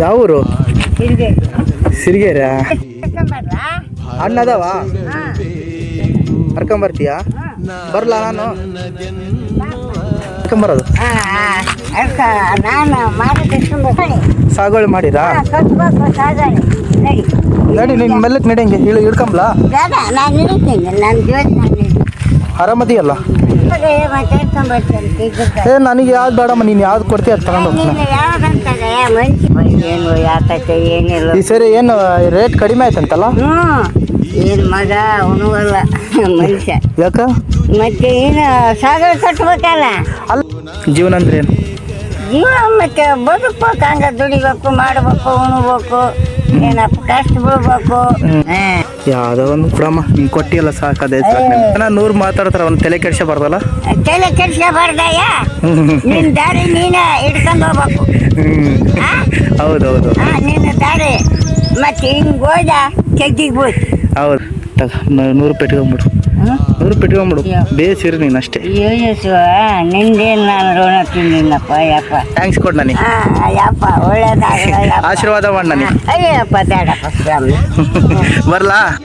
ಯಾವ ಊರು ಸಿರಿಗೆರ ಸಿರಿಗೆರೆ ಕರ್ಕೊಂಬರ್ಲಾ? ಅಣ್ಣ ಅದಾವ ಹಾ. ಕರ್ಕೊಂಬರ್ತೀಯಾ ಬರಲ್ಲ ನಾನು ಕರ್ಕೊಂಬರೋದು. ಸಾಗುವಳಿ ಮಾಡಿರಾ ಸಾಗಣೆ. ನಡಿ. ನಡಿ ನಿನ್ ಮೆಲ್ಲಕ್ ನಡಿಯಂಗೆ ಇಳು ಹಿಡ್ಕೊಂಬ್ಲಾ. ನನ್ನ. ಆರಾಮದಿಯಲ್ಲ. ಏ ನನಗೆ ಯಾವ್ದು ಬೇಡಮ್ಮ ನೀನು ಯಾವ್ದು ಕೊಡ್ತೀಯ ಅದು ತಗೊಂಡು ಏನು ಯಾಕತ್ತೆ ಏನಿಲ್ಲ ಈ ಸರಿ ಏನು ರೇಟ್ ಕಡಿಮೆ ಆಯ್ತಂತಲ್ಲ? ಹ್ಞೂ ಏನು ಮಗ ಉಣುವಲ್ಲ ಮನುಷ್ಯ ಯಾಕ? ಮತ್ತೆ ಏನು ಸಾಗರ ಕಟ್ಬೇಕಲ್ಲ ಅಲ್ಲ ಜೀವನ ಅಂದ್ರೆ ಏನು? ಜೀವನ ಮತ್ತೆ ಬದುಕ್ಬೇಕು, ಹಂಗ ದುಡಿಬೇಕು, ಮಾಡ್ಬೇಕು, ಉಣ್ಬೇಕು. ಏನಪ್ಪ ಕಷ್ಟ ಬೀಳ್ಬೇಕು. ಯಾವ್ದೋ ಒಂದು ಕೊಡಮ್ಮ ನಿಂಗೆ ಕೊಟ್ಟಿಲ್ಲ ಸಾಕದೆ ನಾನು ನೂರು ಮಾತಾಡ್ತಾರ ಒಂದು ತಲೆ ಕೆಡ್ಸ ಬರ್ದಲ್ಲ? ತಲೆ ಕೆಡ್ಸ್ಕೊಬಾರ್ದಯ್ಯ ಹ್ಮ್. ನಿನ್ನ ದಾರಿ ನೀನೇ ಹಿಡ್ಕೊಂಡು ಹೋಗ್ಬೇಕು. ಹೌದೌದು. ನಿನ್ನ ದಾರಿ. ಮತ್ತೆ ಹಿಂಗ್ ಹೋದ ತೆಗ್ದಿಗೆ ಬೋದು ಹೌದು. ನೂರು ರೂಪಾಯಿ ಇಟ್ಕೊಂಬಿಡು. ನೂರು ರೂಪಾಯಿ ಇಟ್ಕೊಂಬಿಡು ಬೇಸಿರಿ ನೀನು ಅಷ್ಟೇ. ಯೋಯಸ್ವ ನಿಂದೇನು ನಾನು ಋಣ ತಿಂದಿನಪ್ಪ ಯಪ್ಪ. ಥ್ಯಾಂಕ್ಸ್ ಕೊಡ್ ನನಗೆ ಯಪ್ಪ ಒಳ್ಳೇದಾಗಲ್ಲ ಆಶೀರ್ವಾದ ಮಾಡಿ ನನಗೆ ಅಯ್ಯಪ್ಪ ಬೇಡಪ್ಪ ಸ್ವಾಮಿ ಬರ್ಲಾ?